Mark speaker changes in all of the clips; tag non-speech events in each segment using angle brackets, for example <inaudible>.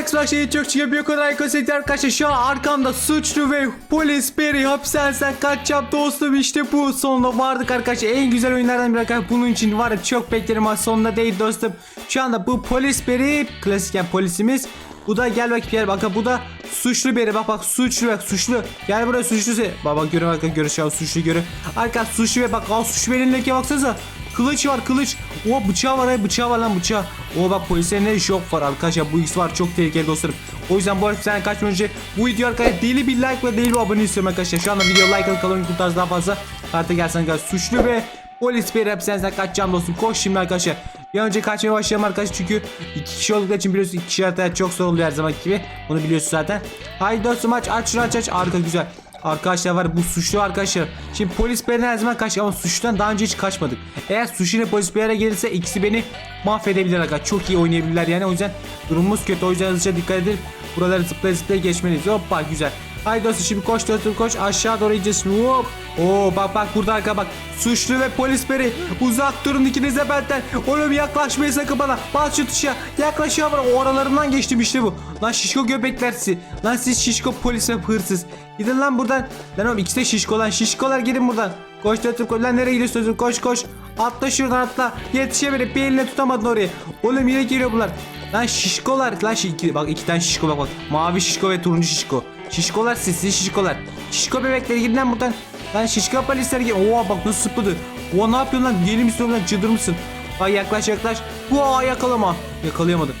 Speaker 1: Arkadaşlar şey çok çıkıyor bir kadar ekosekti arkadaşlar şu an arkamda suçlu ve polis biri hapishaneden kaçacağım dostum. İşte bu sonunda vardık arkadaşlar. En güzel oyunlardan biri arkadaşlar. Bunun için var ya çok beklerim. Ama sonunda değil dostum. Şu anda bu polis biri klasik yani polisimiz. Bu da gel bak Pierre bak bu da suçlu biri. Bak bak suçlu bak suçlu. Gel buraya suçlu bak bak görün bak görün suçlu görün. Arkadaşlar suçlu ve bak al suçlu elindeki baksanıza Kılıç var kılıç. O bıçağı var ay bıçağı var lan bıçağı. O bak polislerin ne şok var arkadaşlar. Bu X var çok tehlikeli dostlarım. O yüzden bu hapishaneden kaçmadan önce bu video arkadaşlar deli bir like ve deli bir abone istiyorum arkadaşlar. Şu anda video like alıp kalın bu tarz daha fazla. Artık gelsen arkadaşlar suçlu ve polis bir hapishaneden kaçacağım dostum. Koş şimdi arkadaşlar. Bir önce kaçmaya başlayalım arkadaşlar çünkü iki kişi oldukları için biliyorsun iki kişi hayatta çok zor oluyor her zaman gibi. Bunu biliyorsun zaten. Haydi dostum aç aç şunu aç aç. Arka güzel. Arkadaşlar var bu suçlu arkadaşlar. Şimdi polis beni her zaman kaç ama suçludan daha önce hiç kaçmadık. Eğer suçlu ile polis bir araya gelirse ikisi beni mahvedebilir arkadaşlar. Çok iyi oynayabilirler yani o yüzden durumumuz kötü. O yüzden hızlıca dikkat edin. Buraları zıplaya zıplaya geçmeliyiz. Hoppa güzel. Haydi dostum şimdi koş dostum koş aşağı doğru ineceğiz hop. Oo bak bak burada arka bak. Suçlu ve polis beni uzak durun ikiniz de benden. Oğlum yaklaşmayın sakın bana. Bas şu tuşa. Yaklaşıyor bana. O aralarından geçtim işte bu. Lan şişko göbekler sizi. Lan siz şişko polis ve hırsız. Gidin lan buradan. Lan oğlum ikisi de şişko lan. Şişkolar gidin buradan. Koş dostum koş. Lan nereye gidiyorsun dostum? Koş koş. Atla şuradan atla. Yetişemedim. Bir eline tutamadın oraya. Oğlum yine geliyor bunlar. Lan şişkolar. Lan şi iki, bak iki tane şişko bak bak. Mavi şişko ve turuncu şişko. Şişkolar sessiz şişkolar. Şişko bebekleri gidin lan buradan. Lan şişko polisler gel. Oo bak nasıl sıpladı. Oo ne yapıyorsun lan? Deli misin lan? Çıldırır mısın? Ay yaklaş yaklaş. Oo yakalama. Yakalayamadı.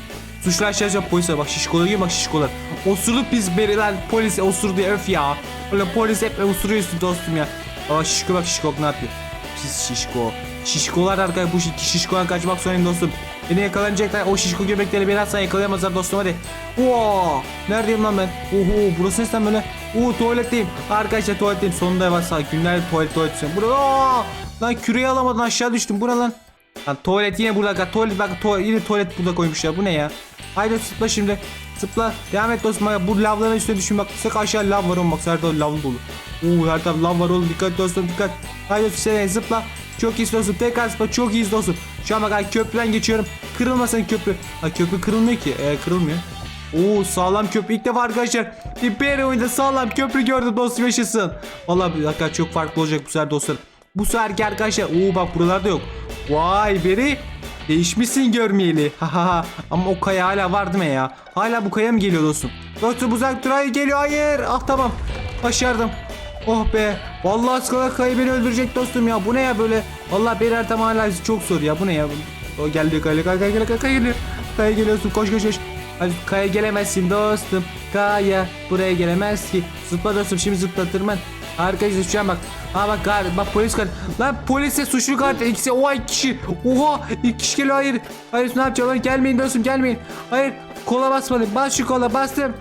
Speaker 1: Suçlu aşağıya polise bak şişkolar gibi bak şişkolar. Osurduk biz beri lan polis osurdu öf ya. Öyle polis hep osuruyorsun dostum ya. Aa şişko bak şişko ne yapıyor? Pis şişko. Şişkolar arkadaşlar bu iki şişkodan kaçmak zorundayım dostum. Beni yakalanacaklar o şişko göbekleri beni atsan yakalayamazlar dostum hadi. Oo, neredeyim lan ben? Oho burası neden böyle? Oo tuvaletteyim. Arkadaşlar tuvaletteyim. Sonunda var sağ günler tuvalet tuvalet. Burada Aa! lan küreği alamadın aşağı düştüm. Bu ne lan? Lan tuvalet yine burada. Tuvalet bak tuvalet, yine tuvalet burada koymuşlar. Bu ne ya? Haydi zıpla şimdi. Zıpla. Devam et dostum. Bak, Bu lavların üstüne düşün bak. Sık aşağı lav var oğlum bak. Her taraf lav dolu. Oo her taraf lav var oğlum. Dikkat dostum dikkat. Haydi sen zıpla. Çok iyi dostum. Tekrar zıpla. Çok iyi dostum. Şu an bak ay, köprüden geçiyorum. Kırılmasın köprü. Ha köprü kırılmıyor ki. Ee, kırılmıyor. Oo sağlam köprü ilk defa arkadaşlar bir bir oyunda sağlam köprü gördüm dostum yaşasın. Vallahi bir dakika çok farklı olacak bu sefer dostlarım. Bu seferki arkadaşlar oo bak buralarda yok. Vay beri değişmişsin görmeyeli. Haha ama o kaya hala var değil mi ya? Hala bu kaya mı geliyor dostum? Dostum uzak dur hayır geliyor hayır. Ah tamam başardım. Oh be. Vallahi askılar kayı beni öldürecek dostum ya. Bu ne ya böyle? Vallahi bir haritam hala çok zor ya. Bu ne ya? O geldi kaya kaya kaya kaya kaya geliyor. Kaya geliyorsun koş koş koş. Kaya gelemezsin dostum. Kaya buraya gelemez ki. Zıpla dostum şimdi zıpla tırman. Arkadaşlar şu an bak. Ha bak gar, bak polis kart. Lan polise suçlu kart. İkisi oha iki kişi. Oha iki kişi geliyor hayır. Hayır ne yapacağım gelmeyin dostum gelmeyin. Hayır kola basmadım. Bas şu kola bastım.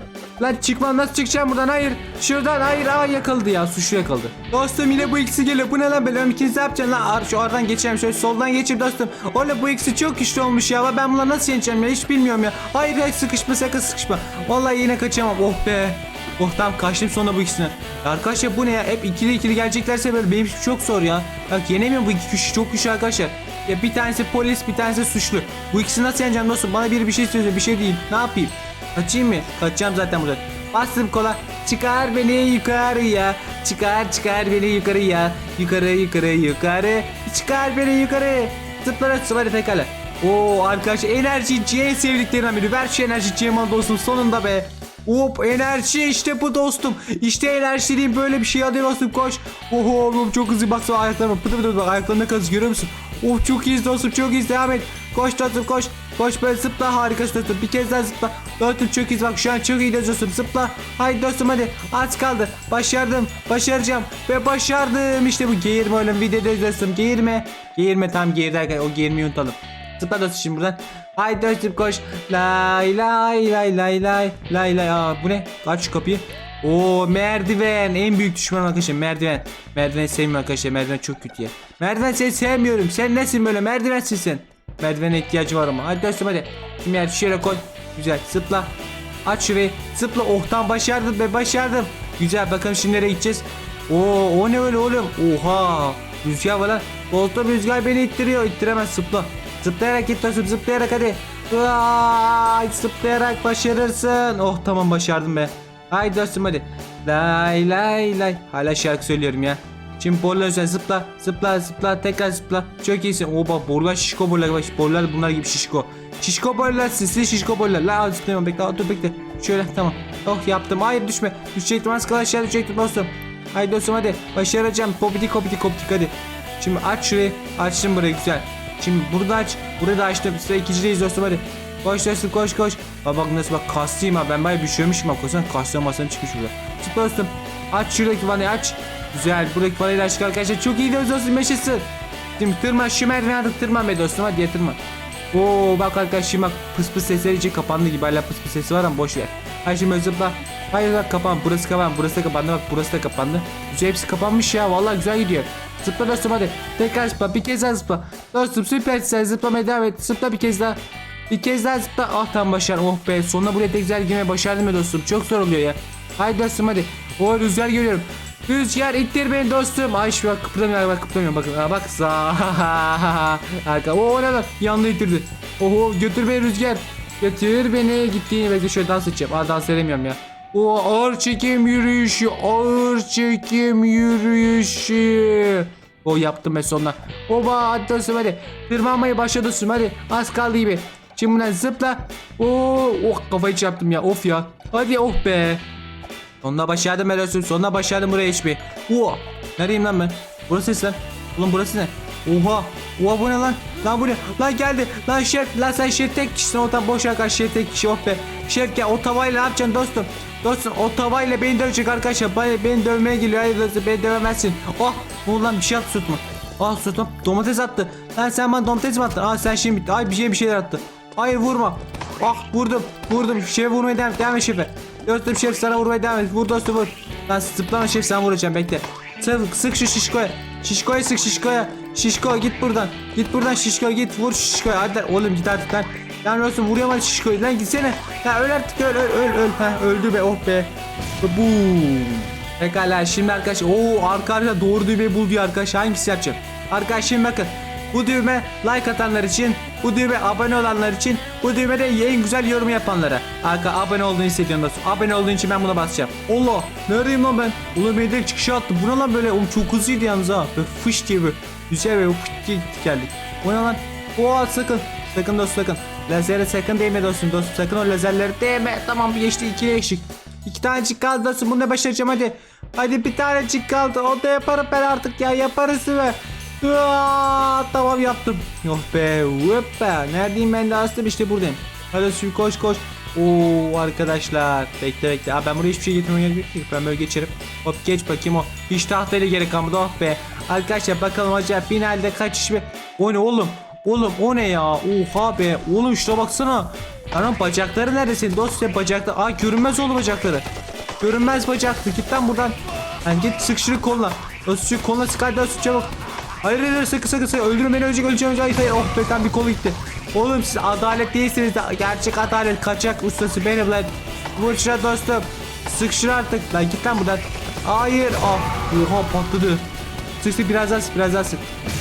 Speaker 1: Lan çıkmam nasıl çıkacağım buradan hayır. Şuradan hayır aa yakaladı ya suçlu yakaladı. Dostum yine bu ikisi geliyor. Bu ne lan böyle ikiniz ne yapacaksın lan? Ar- Şu aradan geçeceğim şöyle soldan geçeyim dostum. Oğlum bu ikisi çok güçlü olmuş ya. Ben bunları nasıl yeneceğim ya hiç bilmiyorum ya. Hayır hayır sıkışma sakın sıkışma. Vallahi yine kaçamam oh be. Oh tamam kaçtım sonra bu ikisine. Ya arkadaşlar bu ne ya? Hep ikili ikili geleceklerse böyle benim için çok zor ya. Bak yenemiyorum bu iki kişi çok güçlü arkadaşlar. Ya bir tanesi polis bir tanesi suçlu. Bu ikisini nasıl yeneceğim dostum? Bana biri bir şey söylüyor bir şey değil. Ne yapayım? Kaçayım mı? Kaçacağım zaten buradan. Bastım kola. Çıkar beni yukarıya. Çıkar çıkar beni yukarıya. Yukarı yukarı yukarı. Çıkar beni yukarı. Zıplara zıplara pekala. Oo arkadaşlar enerji en sevdiklerimden biri. Ver şu enerji Cemal dostum sonunda be. Hop enerji işte bu dostum. İşte enerji dediğim böyle bir şey hadi dostum koş. Oho oğlum çok hızlı baksana ayaklarıma pıtı pıtı bak ayaklarına kaz görüyor musun? Oh çok iyiyiz dostum çok iyiyiz devam et. Koş dostum koş. Koş böyle zıpla harikasın dostum bir kez daha zıpla. Dostum çok iyiyiz bak şu an çok iyi dostum zıpla. Haydi dostum hadi az kaldı. Başardım başaracağım ve başardım. İşte bu geğirme oğlum videoda dostum geğirme. Geğirme tam geğir derken o geğirmeyi unutalım. Zıpla dostum şimdi buradan. Haydi dostum koş. Lay lay lay lay lay lay lay. Aa bu ne? Aç şu kapıyı. Oo merdiven en büyük düşman arkadaşlar merdiven. Merdiven sevmiyorum arkadaşlar merdiven çok kötü ya. Merdiven seni sevmiyorum. Sen nesin böyle merdivensin sen. Merdivene ihtiyacı var ama. Hadi dostum hadi. Şimdi yer şöyle koy. Güzel zıpla. Aç şurayı. Zıpla. Oh tam başardım be başardım. Güzel bakalım şimdi nereye gideceğiz. Oo o ne öyle oğlum. Oha. Rüzgar var lan. Dostum rüzgar beni ittiriyor. İttiremez zıpla. Zıplayarak git dostum zıplayarak hadi. Vay, zıplayarak başarırsın. Oh tamam başardım be. Haydi dostum hadi. Lay lay lay. Hala şarkı söylüyorum ya. Şimdi borular üzerine zıpla zıpla zıpla tekrar zıpla. Çok iyisin. Oba borular şişko borular bak borular bunlar gibi şişko. Şişko borular sisli şişko borular. La zıplayamam bekle Aa, dur bekle. Şöyle tamam. Oh yaptım. Hayır düşme. Düşecektim az kala aşağı düşecektim dostum. Haydi dostum hadi. Başaracağım. Kopiti kopiti koptik hadi. Şimdi aç şurayı. Açtım burayı güzel. Şimdi burada aç. Burada da açtım. Sıra ikincideyiz dostum hadi. Koş dostum koş koş. Bak bak nasıl bak kastıyım ha. Ben bayağı düşüyormuşum bak. Koşan kastığı masanın çıkmış burada. Çık dostum. Aç şuradaki vanayı aç. Güzel. Buradaki vanayı da açtık arkadaşlar. Çok iyi diyoruz dostum. Yaşasın. Şimdi tırman şu merdiveni tırman be dostum. Hadi ya tırman. Oo bak arkadaşlar bak pıs pıs sesleri için kapandı gibi. Hala pıs pıs sesi var ama boş ver. Hadi şimdi zıpla. Hayır bak kapan. Burası kapan. Burası da kapandı. Bak burası da kapandı. Güzel hepsi kapanmış ya. Vallahi güzel gidiyor. Zıpla dostum hadi. Tekrar zıpla. Bir kez daha zıpla. Dostum süper sen zıplamaya devam et. Zıpla bir kez daha. Bir kez daha zıpla. Ah tam başar. Oh be. Sonunda buraya tek güzel girmeyi başardım ya dostum. Çok zor oluyor ya. Haydi dostum hadi. O rüzgar görüyorum. Rüzgar ittir beni dostum. Ay şu bak kıpırdamıyor bak kıpırdamıyor bakın. Ha, bak sağ. <laughs> Arka. Oo ne lan? Yandı ittirdi. Oho götür beni rüzgar. Götür beni gittiğini bekle şöyle dans edeceğim. Aa dans edemiyorum ya. O ağır çekim yürüyüşü, ağır çekim yürüyüşü. O yaptım ben sonuna. Oba hadi dostum hadi. Tırmanmayı başladı dostum hadi. Az kaldı gibi. Şimdi buradan zıpla. Oo, oh kafayı çarptım ya of ya. Hadi oh be. Sonuna başardım ben dostum. Sonuna başardım buraya hiçbir. Oo. Nereyim lan ben? Burası lan. Ulan burası ne? Oha. Oha bu ne lan? Lan bu ne? Lan geldi. Lan şef. Lan sen şef tek kişisin. Oradan boş ver şef tek kişi. Oh be. Şef gel o tavayla ne yapacaksın dostum? Dostum o tavayla beni dövecek arkadaşlar. Beni, beni dövmeye geliyor. Hayır dostum beni dövemezsin. Oh. Ne lan bir şey attı süt mü? Ah süt domates attı. Lan sen bana domates mi attın? Ah sen şimdi bitti. Ay bir şey bir şeyler attı. Hayır vurma. Ah vurdum. Vurdum. Şef vurmaya devam. Devam et şefe. Dostum şef sana vurmaya devam et. Vur dostum vur. Lan zıplama şef sen vuracağım bekle. Sık, sık şu şişkoya. Şişkoya sık şişkoya. Şişko git buradan. Git buradan şişko git vur şişkoya. Hadi lan, oğlum git artık lan. Lan dostum vuruyorum şişkoyu. Lan gitsene. Ha öl artık öl öl öl öl. Ha öldü be oh be. Boom. Pekala şimdi arkadaş. Oo arka arka doğru düğmeyi bul diyor arkadaş. Hangisi yapacağım? Arkadaş şimdi bakın. Bu düğme like atanlar için, bu düğme abone olanlar için, bu düğme de en güzel yorum yapanlara. Arka abone olduğunu hissediyorum dostum. Abone olduğun için ben buna basacağım. Allah! Neredeyim lan ben? Ulan beni direkt çıkışa attı. Bu ne lan böyle? Oğlum çok hızlıydı yalnız ha. Böyle fış diye böyle. Güzel böyle fış diye gittik geldik. Bu ne lan? Oha sakın. Sakın dostum sakın. Lazere sakın değme dostum dostum. Sakın o lazerlere değme. Tamam geçti ikiye eksik. İki tanecik kaldı dostum. Bunu da başaracağım hadi. Hadi bir tanecik kaldı. O da yaparım ben artık ya. Yaparız be. Aa, tamam yaptım. Oh be. Hoppa. Neredeyim ben de aslında işte buradayım. Hadi şimdi koş koş. Oo arkadaşlar. Bekle bekle. Aa, ben buraya hiçbir şey getirmeye gerek yok. Ben böyle geçerim. Hop geç bakayım o. Hiç tahtayla gerek kalmadı. Oh be. Arkadaşlar bakalım acaba finalde kaç iş mi? O ne oğlum? Oğlum o ne ya? Oha be. Oğlum şuna baksana. Anam bacakları neredesin? Dost ya bacakları. Aa görünmez oldu bacakları. Görünmez bacaktı. Git lan buradan. Yani git sık şunu koluna. Şu koluna sık hadi dost çabuk. Hayır hayır sakın sakın sakın. Öldürün beni ölecek öleceğim. Hayır hayır. Oh be bir kolu gitti. Oğlum siz adalet değilsiniz. de Gerçek adalet. Kaçak ustası benim lan. Vur şuna dostum. Sık şunu artık. Lan git lan buradan. Hayır. Ah. Oha patladı. Sık sık biraz daha sık biraz daha sık.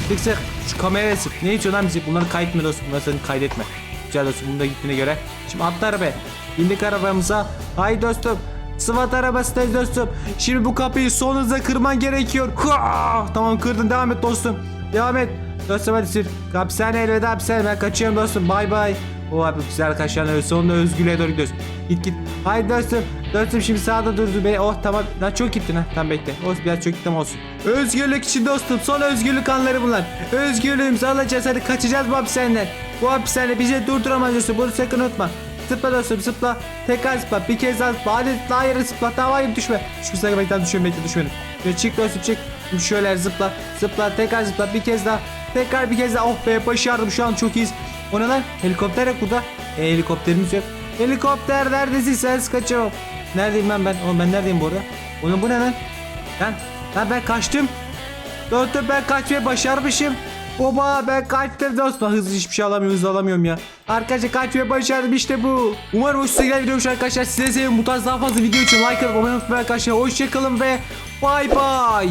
Speaker 1: Sık sık. Şu kameraya sık. Ne içiyor lan bizi? Bunları kaydetme dostum. Bunları sakın kaydetme. Güzel dostum. Bunu da gittiğine göre. Şimdi atla arabaya. Bindik arabamıza. Hay dostum. SWAT arabasındayız dostum. Şimdi bu kapıyı son hızla kırman gerekiyor. Hua! Tamam kırdın devam et dostum. Devam et. Dostum hadi sür. Hapishane elveda hapishane ben kaçıyorum dostum. Bay bay. O abi güzel arkadaşlar sonunda özgürlüğe doğru gidiyoruz. Git git. Haydi dostum. Dostum şimdi sağda durdu beni. Oh tamam. Lan çok gittin ha. Tamam bekle. Olsun biraz çok gittim olsun. Özgürlük için dostum. Son özgürlük anları bunlar. Özgürlüğümüzü alacağız. Hadi kaçacağız bu hapishaneden. Bu hapishane bizi durduramaz dostum. Bunu sakın unutma. Zıpla dostum zıpla. Tekrar zıpla. Bir kez daha zıpla. Hadi daha yere zıpla. Daha hayır düşme. Şu sakın bekle düşüyorum bekle düşmedim. Şöyle çık dostum çık. Şöyle zıpla. Zıpla tekrar zıpla. Bir kez daha. Tekrar bir kez daha. Oh be başardım şu an çok iyiyiz. O ne lan? Helikopter yok burada. E, helikopterimiz yok. Helikopter neredesin sen kaçamam. Neredeyim ben ben? Oğlum ben neredeyim bu arada? Oğlum bu ne lan? Lan, lan ben kaçtım. Dostum ben kaçmayı başarmışım. Oba ben kaçtım dostum. Hızlı hiçbir şey alamıyorum hızlı alamıyorum ya. Arkadaşlar kaçmayı başardım işte bu. Umarım hoşuna gider videomuş arkadaşlar. Size sevin bu tarz daha fazla video için like atıp abone olmayı arkadaşlar. Hoşçakalın ve bay bay.